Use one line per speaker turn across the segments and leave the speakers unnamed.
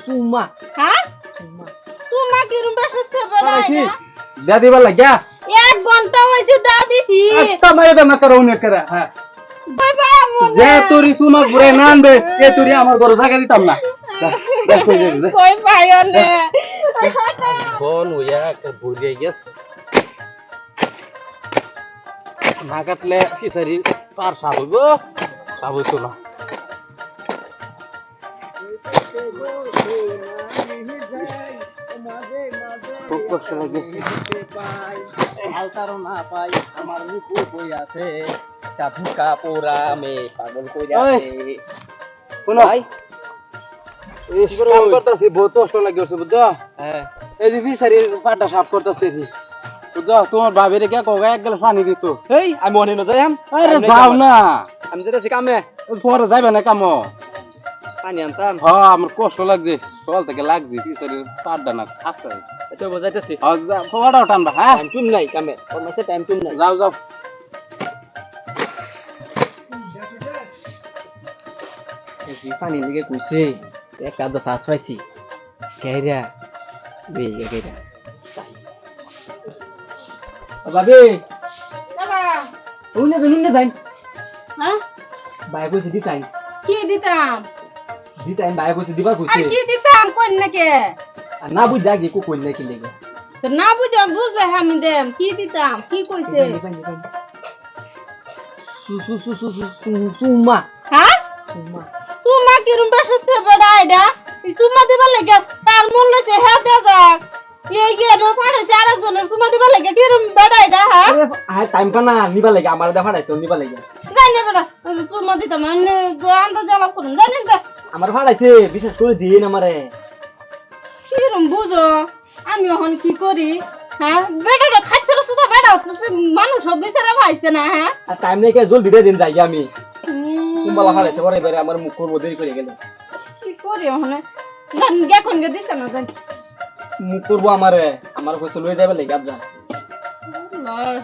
সুমা
হ্যাঁ তোমার কি রুম বেড়াই
পাইছি
না
দে দিবার লাগিয়া
এক ঘণ্টা হয়েছে দা দিছি
একটা মাইয়া দে মাকা রউনে করে হ্যাঁ যে তোরি আমার ঘরে জায়গা দিতাম না কাটলে ফিসারি পার সাপ হইব না খুব কষ্ট লাগছে।
হালতারও না পাই আমার মুখু বই আছে কাপুকা পোড়া মে পাগল কই আছে
শোনো এই কাম করতেছি বহুত কষ্ট লাগছে বুঝছ?
হ্যাঁ।
এই যে ফিসারি পাটা সাফ করতেছি। বুঝছ? তোমার ভাবিরে কে কবে এক গ্লাস পানি দিত।
এই আমি না যাই
আরে যাও না।
আমি যেতেছি কামে।
পরে যাবে না কামো।
পানি আনতাম।
হ্যাঁ আমার কষ্ট লাগছে। সকাল থেকে লাগছে ফিসারি পাটটা না থাকতে
তো বোঝাইতেছি
ফোয়াটাও টানবা হ্যাঁ?
টাইম টুম নাই কামে। ওর মাসে টাইম টুম নাই।
যাও যাও।
পানি দিকে কইছে এক আধা শ্বাস পাইছি। কেরা বেগে কেরা বাবে!
দাদা!
উনি তো নুনে যাই
হ্যাঁ?
বাই কইছে দি টাইম
কি দিতাম?
দি টাইম বাই কইছে দিবা
আর
কইছে
কি দিতাম কোন নাকি
আর না বুঝ জাগি কো কই নাকি লেগে
তো না বুঝে বুঝলে আমি দেম কি দিতাম কি কইছে
সু সু সু সু সু সুমা
হ্যাঁ
সুমা
তোমার কি রুম বাসস্তে বেড়াই না সুমা দিবার লাগে তার মূল্য সে হ্যাঁ দে যাক এই গিয়ে নো পাড়েছে আরেকজনের সুমা দিবার লাগে কি রুম বেড়াই না হ্যাঁ
আরে টাইম পানা নিবা লাগে আমার দেখা ফাড়াইছে নিবা লাগে
জানি বেড়া সুমা দিতাম মানে আন্দাজ আলাপ করুন জানেন তো
আমার ফাড়াইছে বিশেষ করে দিন আমারে।
কিরম বুঝো? আমি এখন কি করি? হ্যাঁ? বেটাটা খাচ্ছে না শুধু বেটা মানুষ সব বিচারে পাইছে না হ্যাঁ?
আর টাইম নাই কে জলদি দিয়ে দিন যাই আমি। কুম্বালা ফাড়াইছে পরে এবারে আমার মুখ করব দেরি করে গেলে।
কি করি এখন? গেখন গে দিছে না জানি।
মুখ করব আমারে আমার কইছে লই যাবে লাগে আজ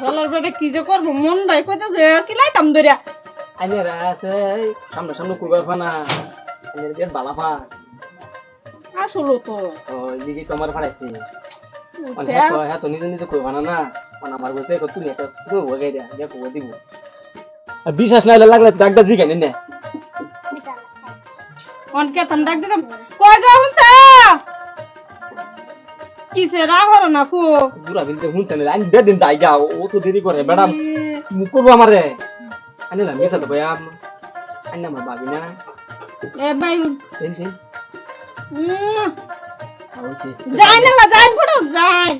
হলার বেটা কি যে করব? মন নাই কইতেছে কি লাইতাম দরিয়া
আইনে আছে সামনে সামনে করবার ফানা আইনে বিরাট বালা ফা
আসলো তো।
ও লিগে তো আমার ফাড়াইছে মানে হ্যাঁ তো হ্যাঁ নিজে নিজে কইবা না না। মানে আমার কইছে তুমি একটা তো গেছে দেখ কই দিব। বিশ্বাস না হলে লাগলে ডাকটা জিগাই নে।
অনকে তাম ডাক দিলাম কই গো হুনতা কিসে রাহর না কো?
দূরা বিলতে হুনতে না আইন দে দিন জায়গা ও তো দেরি করে ম্যাডাম। মুখ করব আমারে। না মিশা তো ভাইয়া আইনে আমার ভাবি না
এ ভাই
দেন দেন
উম,
হইছে
যাই না যাই ফটো যাই।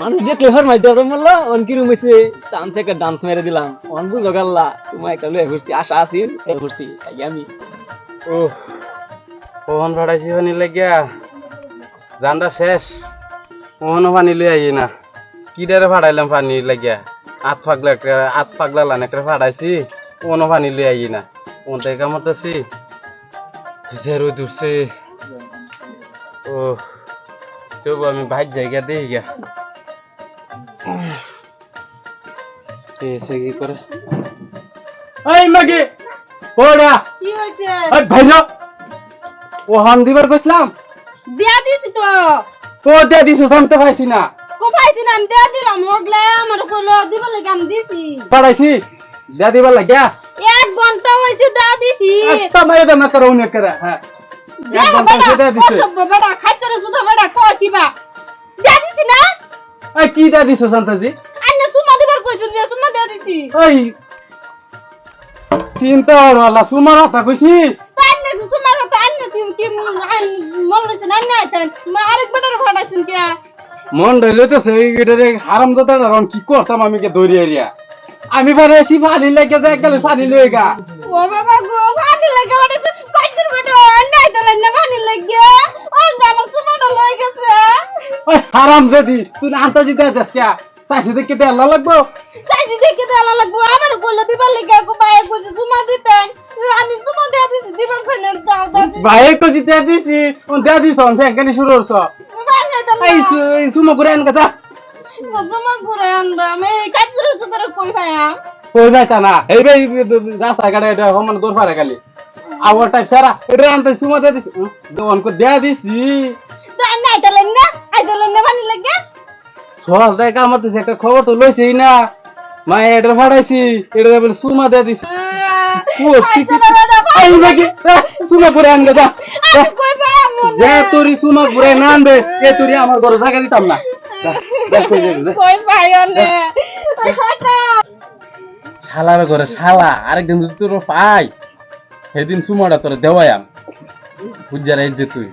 মানুষ দেখলে হর মাই দর মল্লা। অন কি রুম হইছে চান্স একটা ডান্স মেরে দিলাম। অন বুঝো গাল্লা তোমায় একটা লয়ে ঘুরছি আশা আছিন এ ঘুরছি তাই আমি।
ও ওহন ভাড়াইছি পানি লাগিয়া জানটা শেষ। ওহনও পানি লই আই না। কিডারে ভাড়াইলাম পানি লাগিয়া। আত ফাগলা আত ফাগলা লান একটা ভাড়াইছি। ওহনও পানি লই আই না। ওন থেকে কামতাছি জেরো দূরছে ও চব আমি ভাই জায়গা দেই গিয়া এসে কি করে এই মাগে ওরা
কি হয়েছে
এই ভাইরা ও হান দিবার কইছিলাম
দিয়া দিছি তো।
ও দে দিছ জানতে পাইছি না।
কো পাইছি না আমি দিয়া দিলাম। হগলে আমার কইলো দিব লাগে আমি দিছি।
পাড়াইছি দে দিবার লাগিয়া
এক ঘণ্টা হয়েছে দিয়া দিছি
একটা মাইয়া দে মাকা রউনে করে হ্যাঁ এক ঘণ্টা
বেটা,
সেটা দিছে
অসভ্য বেটা, খাইছরে শুধু বেটা, কয় কিবা? দিয়া দিছি না?
এই কি দে দিছ শান্তাজি
আইনে চুমা দিবার কইছো যে চুমা দিয়া দিছি।
এই চিন্তা হরলা সুমার কথা কইছি
তা আইনে তো চুমার হাতে আইনে কি- কি মন- আইন- মন লইছে না, আইনে আইতেন। মা আরেক বেটারে ফাটাইছুন কে?
মন ডইলেতেছে এই গেটারে হারাম দাদা রন কি করতাম আমি কে দৌড়ি এরিয়া আমি পারাইছি পানি লাগে যায় গেলে পানি লই গা
ও বাবা গো, পানি লাগে ফাটাইছে। কইছির বেটা, আইনে আইতেন, আইনে পানি লাগে। ও যে আমার চুমাটা লই গেছে।
ওই হারাম যদি তুই আন্তাজি দে দেস কে চাইছি দেখে দে আল্লাহ লাগবো
চাইছি দেখে দেওয়া লাগবো, আমার কইলো দিবার লাগে, কো ভাই কইছে চুমা দিতেন। আমি চুমা দিয়া দিছি, দিবার কইলেন দাও, দাও।
ভাই কইছি দে দিছি ও দে দিছ ফেঙ্কানি শুরু হরছ
ভাই আইতাম না।
এই সুমো করে আন কথা
জমা করে আনবা আমি কাজরে সুতরে কই ভাইয়া
কই যাইতা না। এই ভাই রাস্তা ঘাটে এটা সমান দূর পারে খালি। আবার টাইপ সারা এটা আনতে সুমা দিয়ে দিছি। দোকান করে দেয়া দিছি।
তাই না আইতালেন না আইতালেন না পানি লাগে।
সহজ দেয় কামাতেছে একটা খবর তো লইছেই না। মা এটা ফাটাইছি এটা বলে সুমা দিয়ে দিছি। ও ঠিক এই নাকি? সুমা করে আনবে যা। যা।
আমি কই পাম
যে তোরি সুমা ঘুরে না আনবে এ তোরি আমার ঘরে জায়গা দিতাম না। কই। শালার ঘরে শালা, আরেকদিন যদি তোর পাই, সেদিন সুমাটা তোর দেওয়াই আম। বুঝার এই যে তুই।